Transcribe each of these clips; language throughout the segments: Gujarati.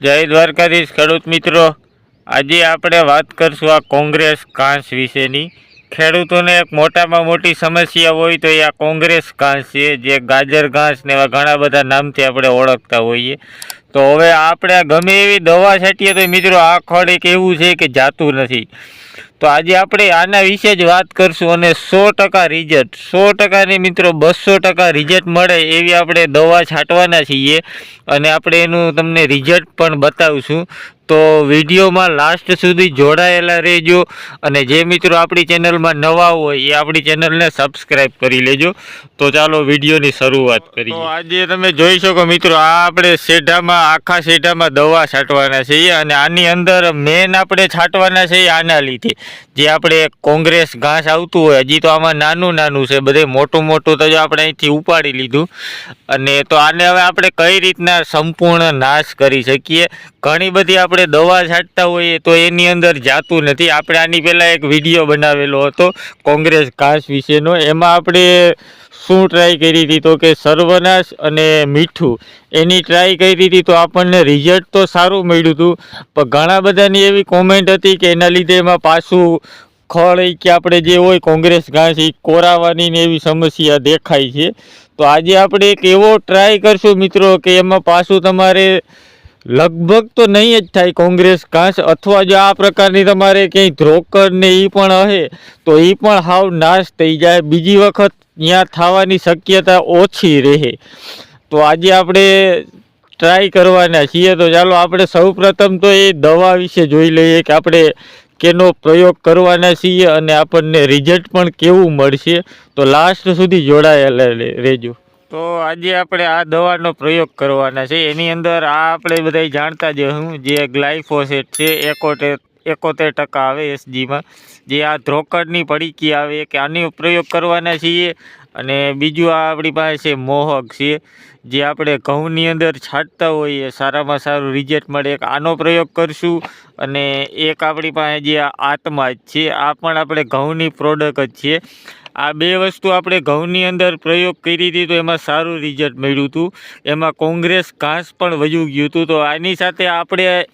જય દ્વારકાધીશ, ખેડૂત મિત્રો. આજે આપણે વાત કરશું આ કોંગ્રેસ કાંસ વિશેની. ખેડૂતોને એક મોટામાં મોટી સમસ્યા હોય તો એ આ કોંગ્રેસ ઘાસ છે, જે ગાજર ઘાસ ને એવા ઘણા બધા નામથી આપણે ઓળખતા હોઈએ. તો હવે આપણે ગમે એવી દવા છાંટીએ તો મિત્રો આ ખડ એક એવું છે કે જાતું નથી. તો આજે આપણે આના વિશે જ વાત કરશું અને સો ટકા રિઝલ્ટ સો ટકાની મિત્રો બસો ટકા રિઝલ્ટ મળે એવી આપણે દવા છાંટવાના છીએ અને આપણે એનું તમને રિઝલ્ટ પણ બતાવશું. તો વિડીયોમાં લાસ્ટ સુધી જોડાયેલા રહેજો અને જે મિત્રો આપણી ચેનલમાં નવા હોય એ આપણી ચેનલને સબસ્ક્રાઈબ કરી લેજો. તો ચાલો વિડીયોની શરૂઆત કરીએ. આજે તમે જોઈ શકો મિત્રો આ આપણે શેઢામાં આખા શેઢામાં દવા છાંટવાના છીએ અને આની અંદર મેન આપણે છાંટવાના છે આના લીધે. જે આપણે કોંગ્રેસ ઘાસ આવતું હોય હજી તો આમાં નાનું નાનું છે બધે મોટું મોટું તો જો આપણે અહીંથી ઉપાડી લીધું. અને તો આને હવે આપણે કઈ રીતના સંપૂર્ણ નાશ કરી શકીએ? ઘણી બધી આપણે દવા છાંટતા હોઈએ તો એની અંદર જાતું નથી. આપણે આની પહેલાં એક વીડિયો બનાવેલો હતો કોંગ્રેસ ઘાસ વિશેનો. એમાં આપણે શું ટ્રાય કરી હતી તો કે સર્વનાશ અને મીઠું. એની ટ્રાય કરી હતી તો આપણને રિઝલ્ટ તો સારું મળ્યું હતું. પણ ઘણા બધાની એવી કોમેન્ટ હતી કે એના લીધે એમાં પાછું ખળ કે આપણે જે હોય કોંગ્રેસ ઘાસ એ કોરાવાની ને એવી સમસ્યા દેખાય છે. તો આજે આપણે એક એવો ટ્રાય કરશું મિત્રો કે એમાં પાછું તમારે લગભગ તો નહીં જ થાય કોંગ્રેસ કાંસ, અથવા જો આ પ્રકારની તમારે ક્યાંય ધ્રોકર ને એ પણ હશે, તો એ પણ હાવ નાશ થઈ જાય. બીજી વખત ત્યાં થવાની શક્યતા ઓછી રહે. તો આજે આપણે ટ્રાય કરવાના છીએ. તો ચાલો આપણે સૌપ્રથમ તો એ દવા વિશે જોઈ લઈએ કે આપણે કેનો પ્રયોગ કરવાના છીએ અને આપણને રિઝલ્ટ પણ કેવું મળશે. તો લાસ્ટ સુધી જોડાયેલા રહેજો. તો આજે આપણે આ દવાનો પ્રયોગ કરવાના છે. એની અંદર આ આપણે બધા જાણતા જ હું જે ગ્લાયફોસેટ છે, એકોતેર એકોતેર ટકા આવે એસજીમાં. જે આ ધ્રોકડની પડીકી આવે કે આનો પ્રયોગ કરવાના છીએ? અને બીજું આ આપણી પાસે છે મોહક છે. જે આપણે ઘઉંની અંદર છાંટતા હોઈએ, સારામાં સારું રિઝલ્ટ મળે, એક આનો પ્રયોગ કરશું. અને એક આપણી પાસે જે આત્મા છે, આ પણ આપણે ઘઉંની પ્રોડક્ટ જ છે. આ બે વસ્તુ આપણે ઘઉંની અંદર પ્રયોગ કરી હતી તો એમાં સારું રિઝલ્ટ મળ્યું હતું. એમાં કોંગ્રેસ ઘાસ પણ વયું ગયું હતું. તો આની સાથે આપણે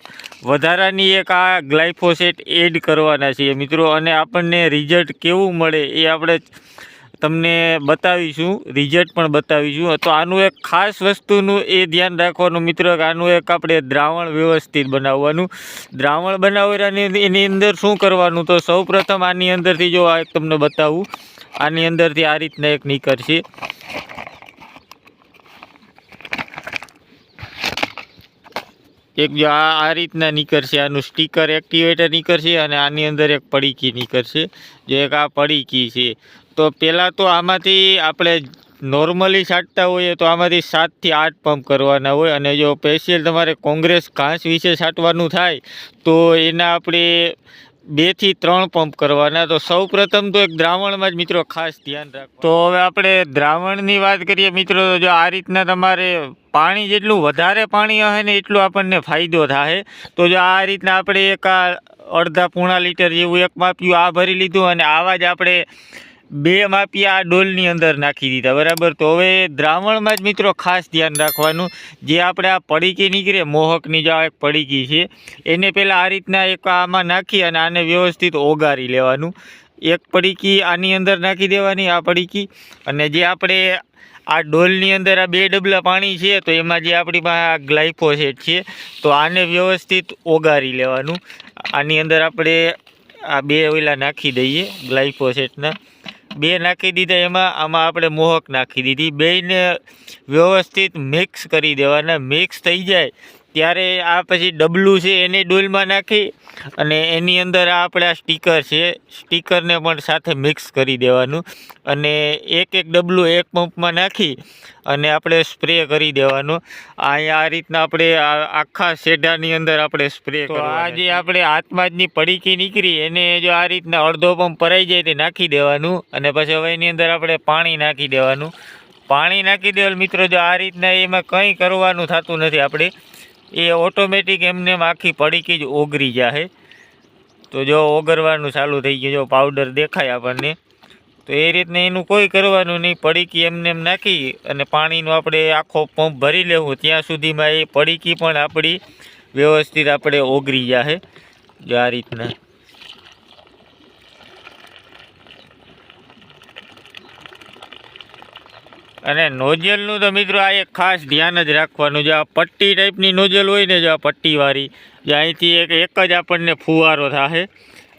વધારાની એક આ ગ્લાયફોસેટ એડ કરવાના છીએ મિત્રો. અને આપણને રિઝલ્ટ કેવું મળે એ આપણે તમને બતાવીશું. રિઝલ્ટ પણ બતાવીશું. તો આનું એક ખાસ વસ્તુનું એ ધ્યાન રાખવાનું મિત્ર કે આનું એક આપણે દ્રાવણ વ્યવસ્થિત બનાવવાનું. દ્રાવણ બનાવવાની એની અંદર શું કરવાનું? તો સૌપ્રથમ આની અંદરથી જો આ તમને બતાવું. આની અંદરથી આ રીતના એક નીકળશે એક જો આ આ રીતના નીકળશે આનું સ્ટીકર એક્ટિવેટર નીકળશે અને આની અંદર એક પડીકી નીકળશે જે એક આ પડીકી છે. તો પહેલાં તો આમાંથી આપણે નોર્મલી છાંટતા હોઈએ તો આમાંથી સાતથી આઠ પંપ કરવાના હોય અને જો સ્પેશિયલ તમારે કોંગ્રેસ ઘાસ વિશે છાંટવાનું થાય તો એના આપણે બેથી ત્રણ પંપ કરવાના. તો સૌ પ્રથમ તો એક દ્રાવણમાં જ મિત્રો ખાસ ધ્યાન રાખો તો હવે આપણે દ્રાવણની વાત કરીએ, મિત્રો જો આ રીતના તમારે પાણી જેટલું વધારે પાણી હશે ને એટલું આપણને ફાયદો થાય તો જો આ રીતના આપણે એક અડધા પૂણા લીટર જેવું એક માપ્યું, આ ભરી લીધું અને આવા જ આપણે બે માપિયા આ ડોલની અંદર નાખી દીધા, બરાબર? તો હવે દ્રાવણમાં જ મિત્રો ખાસ ધ્યાન રાખવાનું, જે આપણે આ પડીકી નીકળે, મોહકની જે એક પડીકી છે, એને પહેલાં આ રીતના એક આમાં નાખી અને આને વ્યવસ્થિત ઓગારી લેવાનું. એક પડીકી આની અંદર નાખી દેવાની, આ પડીકી. અને જે આપણે આ ડોલની અંદર આ બે ડબલા પાણી છે, તો એમાં જે આપણી પાસે ગ્લાયફોસેટ છે, તો આને વ્યવસ્થિત ઓગારી લેવાનું. આની અંદર આપણે આ બે ઓલા નાખી દઈએ ગ્લાયફોસેટના. બે નાખી દીધા, એમાં આમાં આપણે મોહક નાખી દીધી. બેયને વ્યવસ્થિત મિક્સ કરી દેવાના. મિક્સ થઈ જાય ત્યારે આ પછી ડબલું છે એને ડોલમાં નાખી અને એની અંદર આ આપણે આ સ્ટીકર છે. સ્ટીકરને પણ સાથે મિક્સ કરી દેવાનું અને એક એક ડબલું એક પંપમાં નાખી અને આપણે સ્પ્રે કરી દેવાનો. અહીંયા આ રીતના આપણે આખા શેઢાની અંદર આપણે સ્પ્રે તો આ જે આપણે હાથમાં પડીકી નીકળી એને જો આ રીતના અડધો પંપ ભરાઈ જાય તે નાખી દેવાનું અને પછી હવે એની અંદર આપણે પાણી નાખી દેવાનું. પાણી નાખી દેવાનું. મિત્રો જો આ રીતના એમાં કંઈ કરવાનું થતું નથી આપણે એ ઓટોમેટિક એમને એમ આખી પડીકી જ ઓગરી જાહે. તો જો ઓગરવાનું ચાલુ થઈ ગયું, જો પાવડર દેખાય આપણને, તો એ રીતને એનું કોઈ કરવાનું નહીં. પડીકી એમને એમ નાખી અને પાણીનો આપણે આખો પંપ ભરી લેવું. ત્યાં સુધીમાં એ પડીકી પણ આપણી વ્યવસ્થિત આપણે ઓગરી જાહે. જો આ રીતના. અને નોઝલનું તો મિત્રો આ એક ખાસ ધ્યાન જ રાખવાનું જો આ પટ્ટી ટાઈપની નોઝલ હોય ને જો આ પટ્ટીવાળી, જે અહીંથી એક એક જ આપણને ફુવારો થાય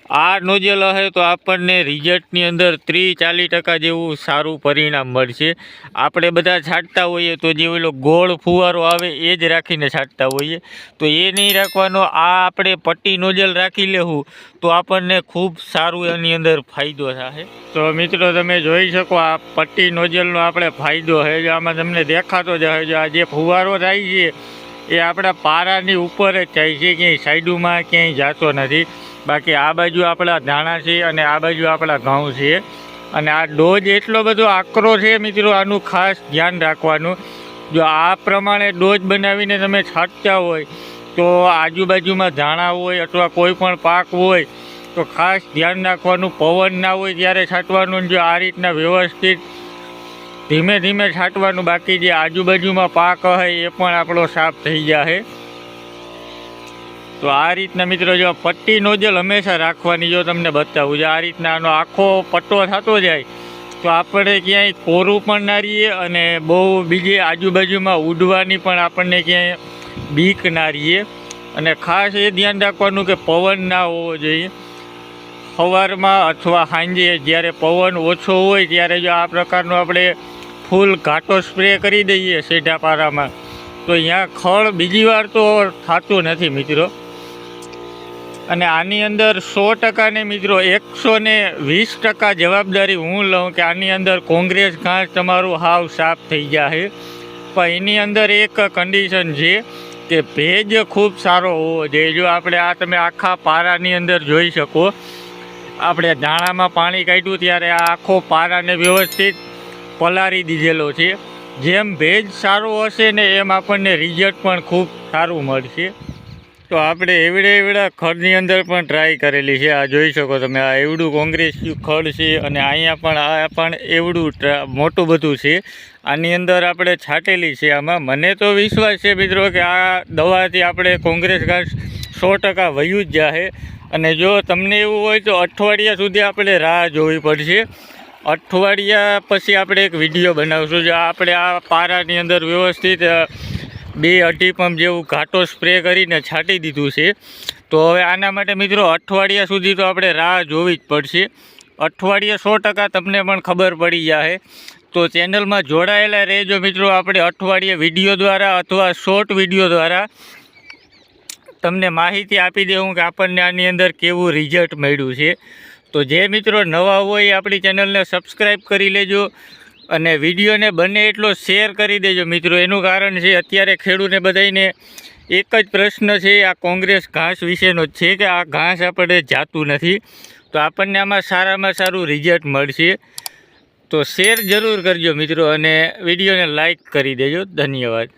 આ નોઝલ હશે તો આપણને રિઝલ્ટની અંદર ત્રીસ ચાલીસ ટકા જેવું સારું પરિણામ મળશે. આપણે બધા છાંટતા હોઈએ તો જે ઓલો ગોળ ફુવારો આવે એ જ રાખીને છાંટતા હોઈએ. તો એ નહીં રાખવાનો, આ આપણે પટ્ટી નોઝલ રાખી લેવું તો આપણને ખૂબ સારું એની અંદર ફાયદો થશે તો મિત્રો તમે જોઈ શકો આ પટ્ટી નોઝલનો આપણે ફાયદો છે આમાં તમને દેખાતો જ હોય આ જે ફુવારો થાય છે, એ આપણા પારાની ઉપર જ થાય છે, ક્યાંય સાઈડોમાં ક્યાંય જતો નથી. બાકી આ બાજુ આપણા ધાણા છે અને આ બાજુ આપણા ઘઉં છે. અને આ ડોઝ એટલો બધો આકરો છે મિત્રો, આનું ખાસ ધ્યાન રાખવાનું. જો આ પ્રમાણે ડોઝ બનાવીને તમે છાંટતા હોય, તો આજુબાજુમાં ધાણા હોય અથવા કોઈ પણ પાક હોય, તો ખાસ ધ્યાન રાખવાનું. પવન ના હોય ત્યારે છાંટવાનું જો આ રીતના વ્યવસ્થિત ધીમે ધીમે છાંટવાનું. બાકી જે આજુબાજુમાં પાક હોય એ પણ આપણો સાફ થઈ જાય તો આ રીતના મિત્રો જો પટ્ટી નોઝલ હંમેશા રાખવાની જો તમને બતાવું છે. આ રીતના આનો આખો પટ્ટો થતો જાય તો આપણે ક્યાંય કોરું પણ ના રહીએ અને બહુ બીજી આજુબાજુમાં ઉડવાની પણ આપણને ક્યાંય બીક ના રહીએ. અને ખાસ એ ધ્યાન રાખવાનું કે પવન ના હોવો જોઈએ. સવારમાં અથવા સાંજે જ્યારે પવન ઓછો હોય ત્યારે જો આ પ્રકારનો આપણે ફૂલ ઘાટો સ્પ્રે કરી દઈએ સેઢા પારામાં તો અહીંયા ખળ બીજી વાર તો થતું નથી મિત્રો. અને આની અંદર સો ટકાને મિત્રો, એકસો ને વીસ ટકા જવાબદારી હું લઉં કે આની અંદર કોંગ્રેસ ઘાસ તમારું હાવ સાફ થઈ જાય પણ એની અંદર એક કન્ડિશન છે કે ભેજ ખૂબ સારો હોવો જોઈએ. જો આપણે આ તમે આખા પારાની અંદર જોઈ શકો, આપણે ધાણામાં પાણી કાઢ્યું ત્યારે આ આખો પારાને વ્યવસ્થિત પલારી દીધેલો છે. જેમ ભેજ સારો હશે ને એમ આપણને રિઝલ્ટ પણ ખૂબ સારું મળશે. તો આપણે એવડે એવડા ખડની અંદર પણ ટ્રાય કરેલી છે. આ જોઈ શકો તમે, આ એવડું કોંગ્રેસનું ખડ છે અને અહીંયા પણ, આ પણ એવડું મોટું બધું છે. આની અંદર આપણે છાંટેલી છે આમાં. મને તો વિશ્વાસ છે મિત્રો કે આ દવાથી આપણે કોંગ્રેસ ઘાસ સો ટકા વયું જ જાહે. અને જો તમને એવું હોય તો અઠવાડિયા સુધી આપણે રાહ જોવી પડશે. અઠવાડિયા પછી આપણે એક વીડિયો બનાવશું. જે આપણે આ પારાની અંદર વ્યવસ્થિત બે અઢી પંપ જેવું ઘાટો સ્પ્રે કરીને છાંટી દીધું છે. તો હવે આના માટે મિત્રો અઠવાડિયા સુધી તો આપણે રાહ જોવી જ પડશે. અઠવાડિયા સો ટકા તમને પણ ખબર પડી જાય તો ચેનલમાં જોડાયેલા રહેજો મિત્રો આપણે અઠવાડિયે વીડિયો દ્વારા અથવા શોર્ટ વીડિયો દ્વારા. તમને માહિતી આપી દેવું કે આપણને આની અંદર કેવું રિઝલ્ટ મળ્યું છે. તો જે મિત્રો નવા હોય એ આપણી ચેનલને સબસ્ક્રાઈબ કરી લેજો. અને વિડીયોને બને એટલો શેર કરી દેજો મિત્રો. એનું કારણ છે અત્યારે ખેડૂતને બધાને એક જ પ્રશ્ન છે, આ કોંગ્રેસ ઘાસ વિશેનો જ છે કે આ ઘાસ આપણે જાતું નથી. તો આપણને આમાં સારામાં સારું રિઝલ્ટ મળશે. તો શેર જરૂર કરજો મિત્રો અને વિડીયોને લાઈક કરી દેજો. ધન્યવાદ.